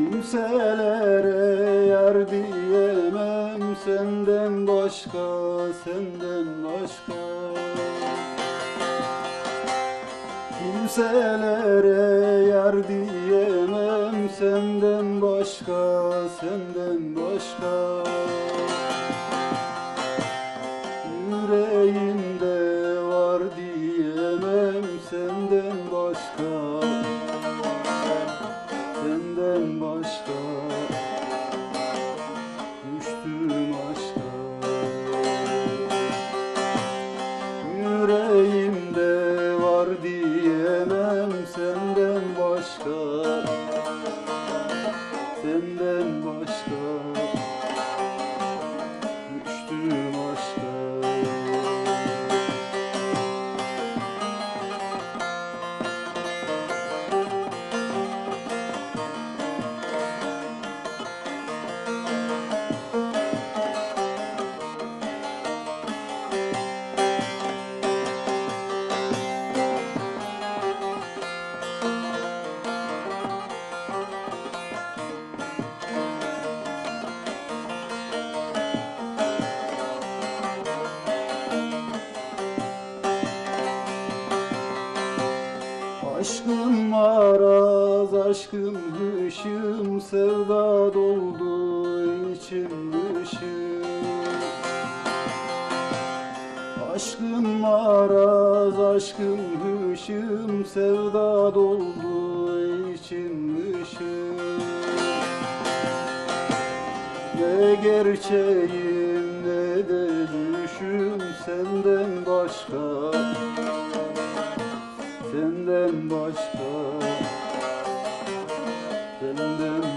Kimselere yar diyemem senden başka, senden başka. Kimselere yar diyemem senden başka, senden başka. Yüreğimde var diyemem senden başka Aşkın maraz, aşkın hüşüm, sevda doldu içim dışım. Aşkın maraz, aşkın hüşüm, sevda doldu içim dışım. Ne gerçeğim ne de düşüm senden başka Senden başka Senden